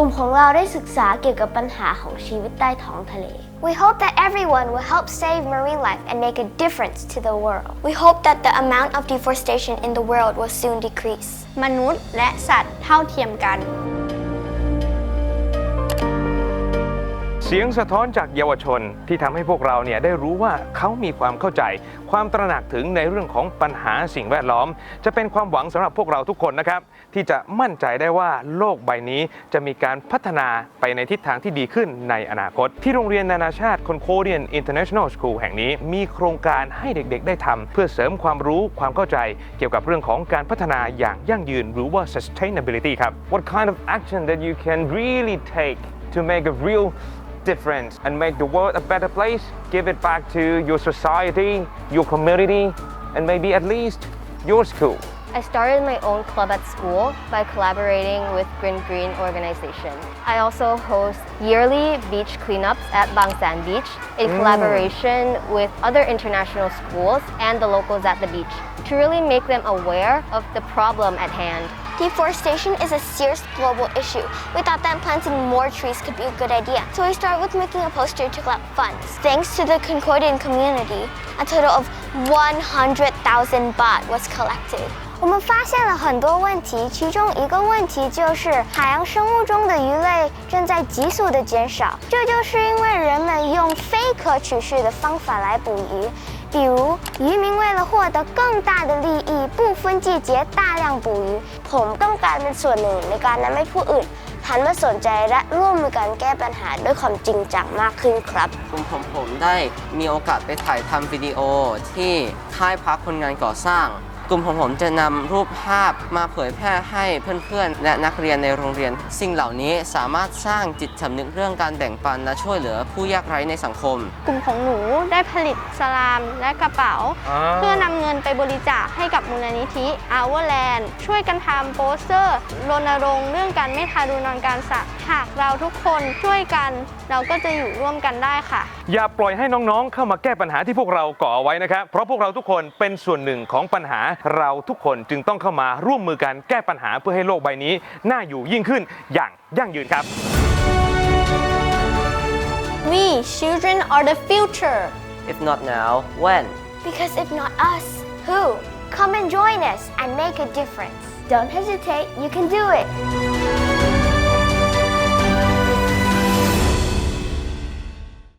ลุ่มของเราได้ศึกษาเกี่ยวกับปัญหาของชีวิตใต้ท้องทะเล We hope that everyone will help save marine life and make a difference to the world. We hope that the amount of deforestation in the world will soon decrease. มนุษย์และสัตว์เท่าเทียมกัน เสียงสะท้อนจากเยาวชนที่ทำให้พวกเราเนี่ยได้รู้ว่าเขามีความเข้าใจ ความตระหนักถึงในเรื่องของปัญหาสิ่งแวดล้อม จะเป็นความหวังสำหรับพวกเราทุกคนนะครับ ที่จะมั่นใจได้ว่าโลกใบนี้จะมีการพัฒนาไปในทิศทางที่ดีขึ้นในอนาคต ที่โรงเรียนนานาชาติ Concordian International School แห่งนี้มีโครงการให้เด็กๆ ได้ทำเพื่อเสริมความรู้ความเข้าใจ เกี่ยวกับเรื่องของการพัฒนาอย่างยั่งยืนหรือว่า sustainability ครับ What kind of action that you can really take to make a real difference and make the world a better place, give it back to your society, your community, and maybe at least your school. I started my own club at school by collaborating with Green Green organization. I also host yearly beach cleanups at Bangsan Beach in mm. collaboration with other international schools and the locals at the beach to really make them aware of the problem at hand. Deforestation is a serious global issue. We thought that planting more trees could be a good idea. So we started with making a poster to collect funds. Thanks to the Concordian community, a total of 100,000 baht was collected. 我们发现了很多问题，其中一个问题就是海洋生物中的鱼类正在急速的减少，这就是因为人们用非可持续的方法来捕鱼。 比如，渔民为了获得更大的利益，不分季节大量捕鱼。 ผมต้องการเป็นส่วนหนึ่งในการทำให้ผู้อื่นหันมาสนใจและร่วมมือกันแก้ปัญหาด้วยความจริงจังมากขึ้นครับ กลุ่มผมผมได้มีโอกาสไปถ่ายทำวิดีโอที่ค่ายพักคนงานก่อสร้าง กลุ่มของผมจะนำรูปภาพมาเผยแพร่ให้เพื่อนๆ และนักเรียนในโรงเรียน สิ่งเหล่านี้สามารถสร้างจิตสำนึกเรื่องการแบ่งปันและช่วยเหลือผู้ยากไร้ในสังคม กลุ่มของหนูได้ผลิตสลามและกระเป๋าอ่าเพื่อนำเงินไปบริจาคให้กับมูลนิธิ Our Land ช่วยกันทำโปสเตอร์รณรงค์เรื่องการไม่ทารุณกรรมการสัตว์หากเราทุกคนช่วยกัน เราก็จะอยู่ร่วมกันได้ค่ะ อย่าปล่อยให้น้องๆ เข้ามาแก้ปัญหาที่พวกเราก่อเอาไว้นะครับ เพราะพวกเราทุกคนเป็นส่วนหนึ่งของปัญหาเราทุกคนจึงต้องเข้ามาร่วมมือกันแก้ปัญหาเพื่อให้โลกใบนี้ น่าอยู่ยิ่งขึ้นอย่างยั่งยืนครับ We children are the future if not now when Because if not us, who? Come and join us and make a difference. Don't hesitate you can do it